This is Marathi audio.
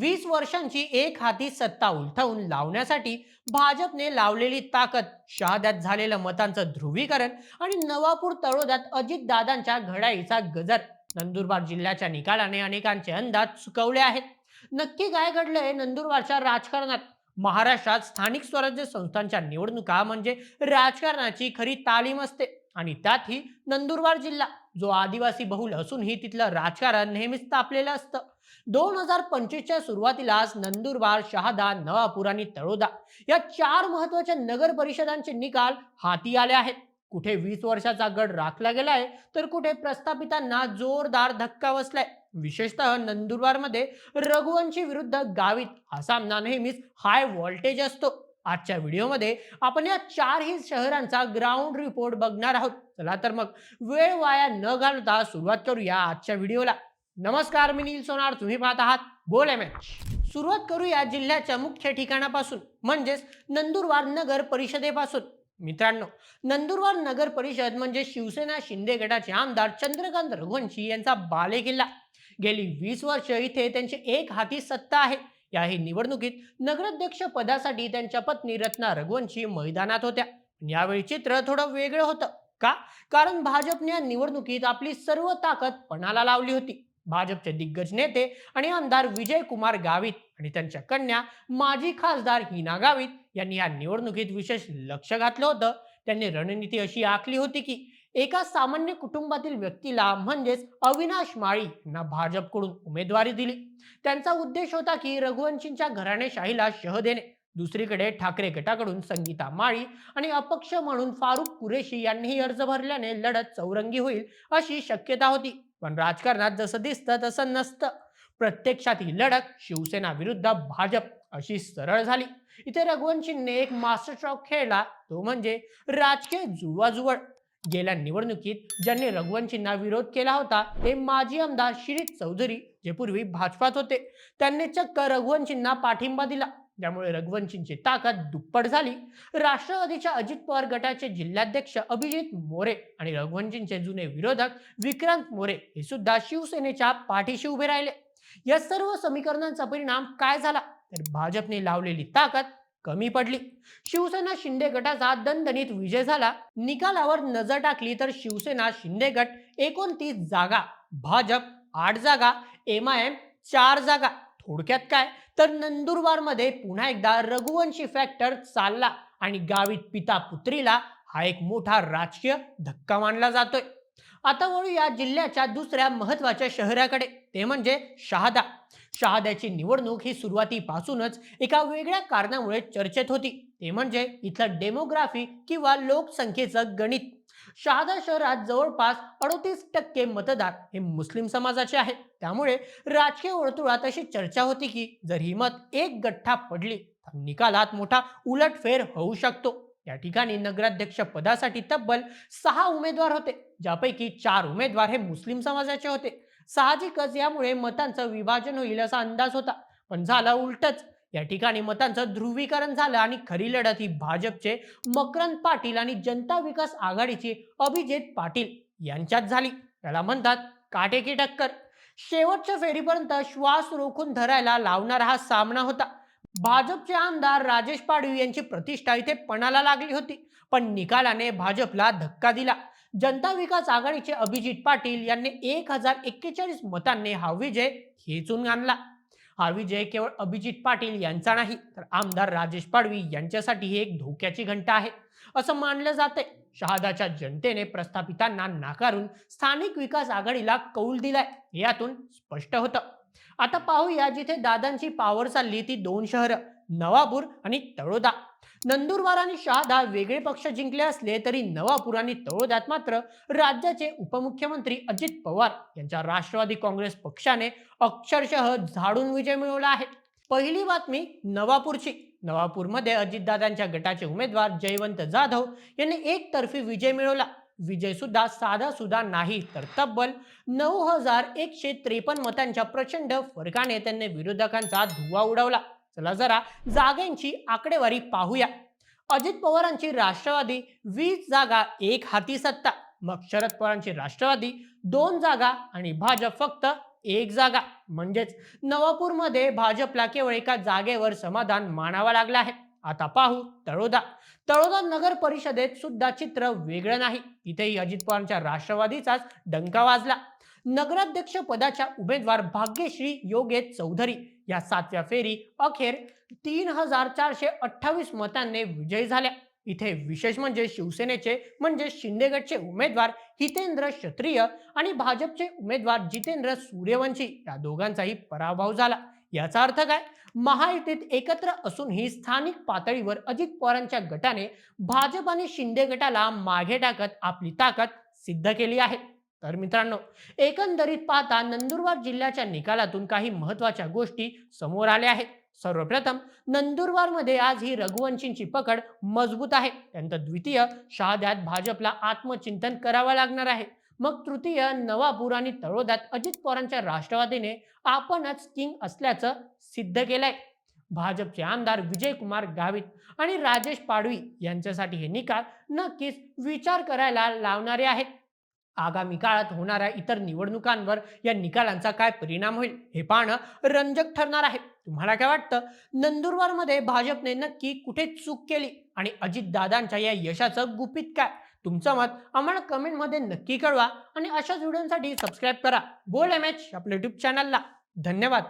वीस वर्षांची एक हाती सत्ता उलथवून लावण्यासाठी भाजपने लावलेली ताकद शहाद्यात झालेलं मतांचं ध्रुवीकरण आणि नवापूर तळोद्यात अजितदादांच्या घडाईचा गजर नंदुरबार जिल्ह्याच्या निकालाने अनेकांचे अंदाज चुकवले आहेत. नक्की काय घडलंय नंदुरबारच्या राजकारणात? महाराष्ट्रात स्थानिक स्वराज्य संस्थांच्या निवडणुका म्हणजे राजकारणाची खरी तालीम असते आणि त्यातही नंदुरबार जिल्हा जो आदिवासी बहुल असूनही तिथलं राजकारण नेहमीच तापलेलं असतं. दोन हजार पंचवीसच्या सुरुवातीलाच नंदुरबार शहादा नवापूर आणि तळोदा या चार महत्त्वाच्या नगर परिषदांचे निकाल हाती आले आहेत. कुठे वीस वर्षाचा गड राखला गेलाय तर कुठे प्रस्थापितांना जोरदार धक्का बसलाय. विशेषतः नंदुरबारमध्ये रघुवंशी विरुद्ध गावित हा सामना नेहमीच हाय व्होल्टेज असतो. आजच्या व्हिडिओमध्ये आपण या चारही शहरांचा ग्राउंड रिपोर्ट बघणार आहोत. चला तर मग वेळ वाया न घालता सुरुवात करूया आजच्या व्हिडिओला. नमस्कार मी नील सोनार. तुम्ही पाहत आहात बोल एम सुरुवात करूया जिल्ह्याच्या मुख्य ठिकाणापासून म्हणजेच नंदुरबार नगर परिषदेपासून. मित्रांनो नंदुरबार नगर परिषद म्हणजे शिवसेना शिंदे गटाचे आमदार चंद्रकांत रघुवंशी यांचा बालेकिल्ला गेली वीस वर्ष इथे त्यांची एक हाती सत्ता आहे. याही निवडणुकीत नगराध्यक्ष पदासाठी त्यांच्या पत्नी रत्ना रघुवंशी मैदानात होत्या. यावेळी चित्र थोडं वेगळं होतं. का? कारण भाजपने या निवडणुकीत आपली सर्व ताकद पणाला लावली होती. भाजपचे दिग्गज नेते आणि आमदार विजय कुमार गावित आणि त्यांच्या कन्या माजी खासदार हिना गावित यांनी या निवडणुकीत विशेष लक्ष घातलं होतं. त्यांनी रणनीती अशी आखली होती की एका सामान्य कुटुंबातील व्यक्तीला म्हणजेच अविनाश माळी यांना भाजपकडून उमेदवारी दिली. त्यांचा उद्देश होता की रघुवंशींच्या घराणेशाहीला शह देणे. दुसरीकडे ठाकरे गटाकडून संगीता माळी आणि अपक्ष म्हणून फारुख कुरेशी यांनीही अर्ज भरल्याने लढत चौरंगी होईल अशी शक्यता होती. पण राजकारणात जसं दिसतं तसं नसतं. प्रत्यक्षात ही लढत शिवसेना विरुद्ध भाजप अशी सरळ झाली. इथे रघुवंशींनी एक मास्टर स्ट्रॉक खेळला तो म्हणजे राजकीय जुळवाजुवळ गेल्या निवडणुकीत ज्यांनी रघुवंशींना विरोध केला होता ते माजी आमदार शिरीष चौधरी जे पूर्वी भाजपात होते. त्यांनी चक्क रघुवंशींना पाठिंबा दिला. त्यामुळे रघुवंशींची ताकद दुप्पट झाली. राष्ट्रवादीच्या अजित पवार गटाचे जिल्हाध्यक्ष अभिजित मोरे आणि रघुवंशींचे जुने विरोधक विक्रांत मोरे हे सुद्धा शिवसेनेच्या पाठीशी उभे राहिले. या सर्व समीकरणांचा परिणाम काय झाला? तर भाजपने लावलेली ताकद कमी पडली. शिवसेना शिंदे गटाचा दणदणीत विजय झाला. निकालावर नजर टाकली तर शिवसेना शिंदे गट एकोणतीस जागा भाजप आठ जागा एम आय एम चार जागा. थोडक्यात काय? तर नंदुरबारमध्ये पुन्हा एकदा रघुवंशी फॅक्टर चालला आणि गावित पिता पुत्रीला हा एक मोठा राजकीय धक्का मानला जातोय. आता वळूया जिल्ह्याच्या दुसऱ्या महत्त्वाच्या शहराकडे. ते म्हणजे शहादा. शहाद्याची निवडणूक ही सुरुवातीपासूनच एका वेगळ्या कारणामुळे चर्चेत होती. ते म्हणजे इथलं डेमोग्राफी किंवा लोकसंख्येचं गणित. शहादा शहरात जवळपास अडोतीस टक्के मतदार हे मुस्लिम समाजाचे आहेत. त्यामुळे राजकीय वर्तुळात अशी चर्चा होती की जर ही मत एक गठ्ठा पडली तर निकालात मोठा उलटफेर होऊ शकतो. या ठिकाणी नगराध्यक्ष पदासाठी तब्बल सहा उमेदवार होते ज्यापैकी चार उमेदवार हे मुस्लिम समाजाचे होते. साहजिकच यामुळे मतांचं विभाजन होईल असा अंदाज होता पण झालं उलटच. या ठिकाणी मतांचं ध्रुवीकरण झालं आणि खरी लढत ही भाजपचे मकरंद पाटील आणि जनता विकास आघाडीचे अभिजित पाटील यांच्यात झाली. त्याला म्हणतात काटेकी टक्कर. शेवटच्या फेरीपर्यंत श्वास रोखून धरायला लावणारा हा सामना होता. भाजपचे आमदार राजेश पाडवी यांची प्रतिष्ठा इथे पणाला लागली होती पण निकालाने भाजपला धक्का दिला. जनता विकास आघाडीचे अभिजित पाटील यांनी एक हजार एक्केचाळीस मतांनी हा विजय खेचून आणला. हा जय केवळ अभिजित पाटील यांचा नाही तर आमदार राजेश पाडवी यांच्यासाठी ही एक धोक्याची घंटा आहे. असं मानलं जाते शहादाच्या जनतेने प्रस्थापितांना नाकारून स्थानिक विकास आघाडीला कौल दिलाय यातून स्पष्ट होतं. आता पाहूया जिथे दादांची पावर चालली ती दोन शहरं नवापूर आणि तळोदा. नंदुरबार आणि शहादा वेगळे पक्ष जिंकले असले तरी नवापूर आणि तळोद्यात मात्र राज्याचे उपमुख्यमंत्री अजित पवार यांच्या राष्ट्रवादी काँग्रेस पक्षाने अक्षरशः झाडून विजय मिळवला आहे. पहिली बातमी नवापूरची. नवापूरमध्ये अजितदादांच्या गटाचे उमेदवार जयवंत जाधव यांनी एकतर्फी विजय मिळवला. विजय सुद्धा साधा सुद्धा नाही तर तब्बल नऊ हजार एकशे त्रेपन्न मतांच्या प्रचंड फरकाने त्यांनी विरोधकांचा धुवा उडवला. चला जरा जागांची आकडेवारी पाहूया. अजित पवारांची राष्ट्रवादी वीस जागा एक हाती सत्ता. मग शरद पवारांची राष्ट्रवादी दोन जागा आणि भाजप फक्त एक जागा. म्हणजेच नवापूरमध्ये भाजपला केवळ एका जागेवर समाधान मानावं लागलं आहे. आता पाहू तळोदा. तळोदा नगर परिषदेत सुद्धा चित्र वेगळं नाही. इथेही अजित पवारांच्या राष्ट्रवादीचाच डंका वाजला. नगराध्यक्ष पदाच्या उमेदवार भाग्यश्री योगेश चौधरी या सातव्या फेरी अखेर तीन हजार चारशे अठ्ठावीस मतांनी विजयी झाल्या. इथे विशेष म्हणजे शिवसेनेचे म्हणजे शिंदेगडचे उमेदवार हितेंद्र क्षत्रिय आणि भाजपचे उमेदवार जितेंद्र सूर्यवंशी या दोघांचाही पराभव झाला. याचा अर्थ काय? महायुतीत एकत्र असूनही स्थानिक पातळीवर अजित पवारांच्या गटाने भाजप आणि शिंदे गटाला मागे टाकत आपली ताकद सिद्ध केली आहे. तर मित्रांनो एकंदरीत पाहता नंदुरबार जिल्ह्याच्या निकालातून काही महत्त्वाच्या गोष्टी समोर आल्या आहेत. सर्वप्रथम नंदुरबारमध्ये आज ही रघुवंशींची पकड मजबूत आहे. त्यानंतर द्वितीय शहाद्यात भाजपला आत्मचिंतन करावं लागणार आहे. मग तृतीय नवापूर आणि तळोद्यात अजित पवारांच्या राष्ट्रवादीने आपणच किंग असल्याचं सिद्ध केलंय. भाजपचे आमदार विजयकुमार गावित आणि राजेश पाडवी यांच्यासाठी हे निकाल नक्कीच विचार करायला लावणारे आहेत. आगामी काळात होणाऱ्या इतर निवडणुकांवर या निकालांचा काय परिणाम होईल हे पाहणं रंजक ठरणार आहे. तुम्हाला काय वाटतं? नंदुरबारमध्ये भाजपने नक्की कुठे चूक केली? आणि अजित दादांच्या या यशाचं गुपित काय? तुमचं मत आम्हाला कमेंटमध्ये नक्की कळवा आणि अशाच व्हिडिओसाठी सबस्क्राईब करा. बोल एम एच आपल्या युट्यूब चॅनलला धन्यवाद.